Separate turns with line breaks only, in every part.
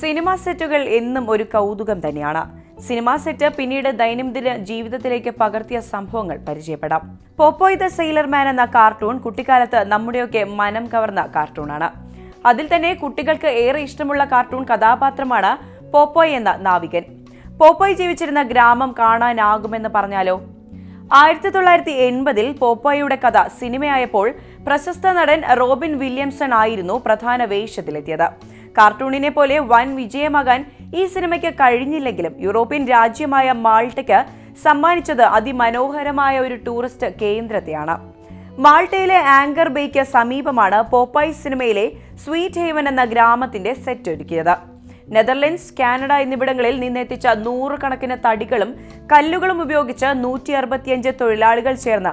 Cinema സെറ്റുകൾ എന്നും ഒരു കൗതുകം തന്നെയാണ്. സിനിമാ സെറ്റ് പിന്നീട് ദൈനംദിന ജീവിതത്തിലേക്ക് പകർത്തിയ സംഭവങ്ങൾ പരിചയപ്പെടാം. പോപ്പോയ് ദ സെയിലർമാൻ എന്ന കാർട്ടൂൺ കുട്ടിക്കാലത്ത് നമ്മുടെയൊക്കെ മനം കവർന്ന കാർട്ടൂണാണ്. അതിൽ തന്നെ കുട്ടികൾക്ക് ഏറെ ഇഷ്ടമുള്ള കാർട്ടൂൺ കഥാപാത്രമാണ് പോപ്പോയ് എന്ന നാവികൻ. പോപ്പോയ് ജീവിച്ചിരുന്ന ഗ്രാമം കാണാനാകുമെന്ന് പറഞ്ഞാലോ? ആയിരത്തി തൊള്ളായിരത്തി എൺപതിൽ പോപ്പോയുടെ കഥ സിനിമയായപ്പോൾ പ്രശസ്ത നടൻ റോബിൻ വില്യംസൺ ആയിരുന്നു പ്രധാന വേഷത്തിലെത്തിയത്. കാർട്ടൂണിനെ പോലെ വൻ വിജയമാകാൻ ഈ സിനിമയ്ക്ക് കഴിഞ്ഞില്ലെങ്കിലും യൂറോപ്യൻ രാജ്യമായ മാൾട്ടയ്ക്ക് സമ്മാനിച്ചത് അതിമനോഹരമായ ഒരു ടൂറിസ്റ്റ് കേന്ദ്രത്തെയാണ്. മാൾട്ടയിലെ ആങ്കർ ബേക്ക് സമീപമാണ് പോപ്പായ് സിനിമയിലെ സ്വീറ്റ് ഹേവൻ എന്ന ഗ്രാമത്തിന്റെ സെറ്റ് ഒരുക്കിയത്. നെതർലൻഡ്സ് കാനഡ എന്നിവിടങ്ങളിൽ നിന്നെത്തിച്ച നൂറുകണക്കിന് തടികളും കല്ലുകളും ഉപയോഗിച്ച് നൂറ്റി അറുപത്തിയഞ്ച് തൊഴിലാളികൾ ചേർന്ന്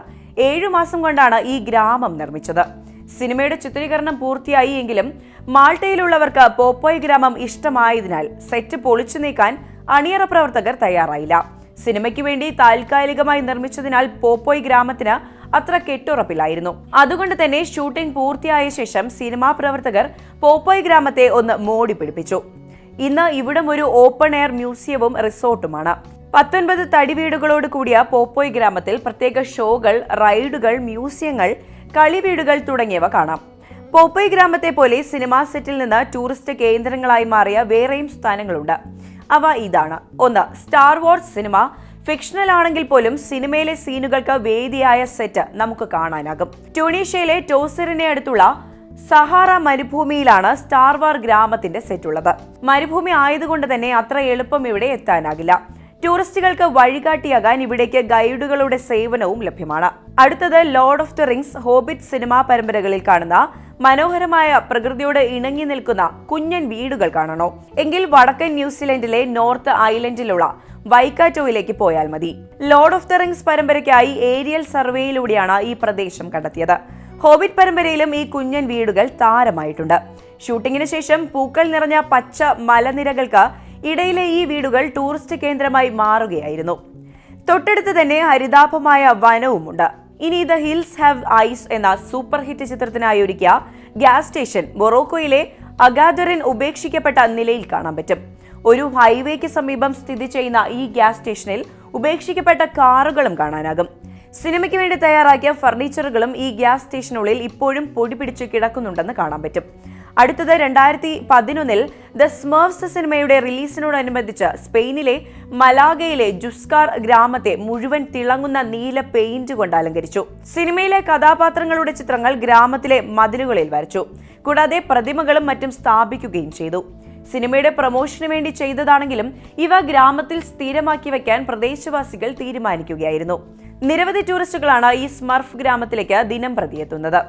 ഏഴു മാസം കൊണ്ടാണ് ഈ ഗ്രാമം നിർമ്മിച്ചത്. സിനിമയുടെ ചിത്രീകരണം പൂർത്തിയായി എങ്കിലും മാൾട്ടയിലുള്ളവർക്ക് പോപ്പോയ് ഗ്രാമം ഇഷ്ടമായതിനാൽ സെറ്റ് പൊളിച്ചു നീക്കാൻ അണിയറ പ്രവർത്തകർ തയ്യാറായില്ല. സിനിമയ്ക്ക് വേണ്ടി താൽക്കാലികമായി നിർമ്മിച്ചതിനാൽ പോപ്പോയ് ഗ്രാമത്തിന് അത്ര കെട്ടുറപ്പില്ലായിരുന്നു. അതുകൊണ്ട് തന്നെ ഷൂട്ടിംഗ് പൂർത്തിയായ ശേഷം സിനിമാ പ്രവർത്തകർ പോപ്പോയ് ഗ്രാമത്തെ ഒന്ന് മോടി പിടിപ്പിച്ചു. ഇന്ന് ഇവിടം ഒരു ഓപ്പൺ എയർ മ്യൂസിയവും റിസോർട്ടുമാണ്. പത്തൊൻപത് തടി വീടുകളോട് കൂടിയ പോപ്പോയ് ഗ്രാമത്തിൽ പ്രത്യേക ഷോകൾ റൈഡുകൾ മ്യൂസിയങ്ങൾ കളിവീടുകൾ തുടങ്ങിയവ കാണാം. പോപ്പോയ് ഗ്രാമത്തെ പോലെ സിനിമാ സെറ്റിൽ നിന്ന് ടൂറിസ്റ്റ് കേന്ദ്രങ്ങളായി മാറിയ വേറെയും സ്ഥാനങ്ങളുണ്ട്. അവ ഇതാണ്. ഒന്ന് സ്റ്റാർ വാർസ് സിനിമ. ഫിക്ഷണൽ ആണെങ്കിൽ പോലും സിനിമയിലെ സീനുകൾക്ക് വേദിയായ സെറ്റ് നമുക്ക് കാണാനാകും. ട്യൂണീഷ്യയിലെ ടോസറിനെ അടുത്തുള്ള സഹാറ മരുഭൂമിയിലാണ് സ്റ്റാർ വാർ ഗ്രാമത്തിന്റെ സെറ്റ് ഉള്ളത്. മരുഭൂമി ആയതുകൊണ്ട് തന്നെ അത്ര എളുപ്പം ഇവിടെ എത്താനാകില്ല. ടൂറിസ്റ്റുകൾക്ക് വഴികാട്ടിയാകാൻ ഇവിടേക്ക് ഗൈഡുകളുടെ സേവനവും ലഭ്യമാണ്. അടുത്തത് Lord of the Rings Hobbit cinema പരമ്പരകളിൽ കാണുന്ന മനോഹരമായ പ്രകൃതിയോട് ഇണങ്ങി നിൽക്കുന്ന കുഞ്ഞൻ വീടുകൾ കാണണോ? എങ്കിൽ വടക്കൻ ന്യൂസിലൻഡിലെ നോർത്ത് ഐലൻഡിലുള്ള വൈക്കാറ്റോയിലേക്ക് പോയാൽ മതി. ലോർഡ് ഓഫ് ദി റിംഗ്സ് പരമ്പരയ്ക്കായി ഏരിയൽ സർവേയിലൂടെയാണ് ഈ പ്രദേശം കണ്ടെത്തിയത്. ഹോബിറ്റ് പരമ്പരയിലും ഈ കുഞ്ഞൻ വീടുകൾ താരമായിട്ടുണ്ട്. ഷൂട്ടിങ്ങിന് ശേഷം പൂക്കൾ നിറഞ്ഞ പച്ച മലനിരകൾക്ക് ഇടയിലെ ഈ വീടുകൾ ടൂറിസ്റ്റ് കേന്ദ്രമായി മാറുകയായിരുന്നു. തൊട്ടടുത്ത് തന്നെ ഹരിതാഭമായ വനവുമുണ്ട്. ഇനി ദ ഹിൽസ് ഹാവ് ഐസ് എന്ന സൂപ്പർ ഹിറ്റ് ചിത്രത്തിനായി ഒരുക്കിയ ഗ്യാസ് സ്റ്റേഷൻ മൊറോക്കോയിലെ അഗാദറിൻ ഉപേക്ഷിക്കപ്പെട്ട നിലയിൽ കാണാൻ പറ്റും. ഒരു ഹൈവേക്ക് സമീപം സ്ഥിതി ചെയ്യുന്ന ഈ ഗ്യാസ് സ്റ്റേഷനിൽ ഉപേക്ഷിക്കപ്പെട്ട കാറുകളും കാണാനാകും. സിനിമയ്ക്ക് വേണ്ടി തയ്യാറാക്കിയ ഫർണിച്ചറുകളും ഈ ഗ്യാസ് സ്റ്റേഷനുള്ളിൽ ഇപ്പോഴും പൊടി പിടിച്ച് കിടക്കുന്നുണ്ടെന്ന് കാണാൻ പറ്റും. അടുത്തത് രണ്ടായിരത്തി പതിനൊന്നിൽ ദ സ്മേഴ്സ് സിനിമയുടെ റിലീസിനോടനുബന്ധിച്ച് സ്പെയിനിലെ മലാഗയിലെ ജുസ്കാർ ഗ്രാമത്തെ മുഴുവൻ തിളങ്ങുന്ന നീല പെയിന്റ് കൊണ്ട് അലങ്കരിച്ചു. സിനിമയിലെ കഥാപാത്രങ്ങളുടെ ചിത്രങ്ങൾ ഗ്രാമത്തിലെ മതിലുകളിൽ വരച്ചു. കൂടാതെ പ്രതിമകളും മറ്റും സ്ഥാപിക്കുകയും ചെയ്തു. സിനിമയുടെ പ്രൊമോഷന് വേണ്ടി ചെയ്തതാണെങ്കിലും ഇവ ഗ്രാമത്തിൽ സ്ഥിരമാക്കി വയ്ക്കാൻ പ്രദേശവാസികൾ തീരുമാനിക്കുകയായിരുന്നു. നിരവധി ടൂറിസ്റ്റുകളാണ് ഈ സ്മർഫ് ഗ്രാമത്തിലേക്ക് ദിനം പ്രതി എത്തുന്നത്.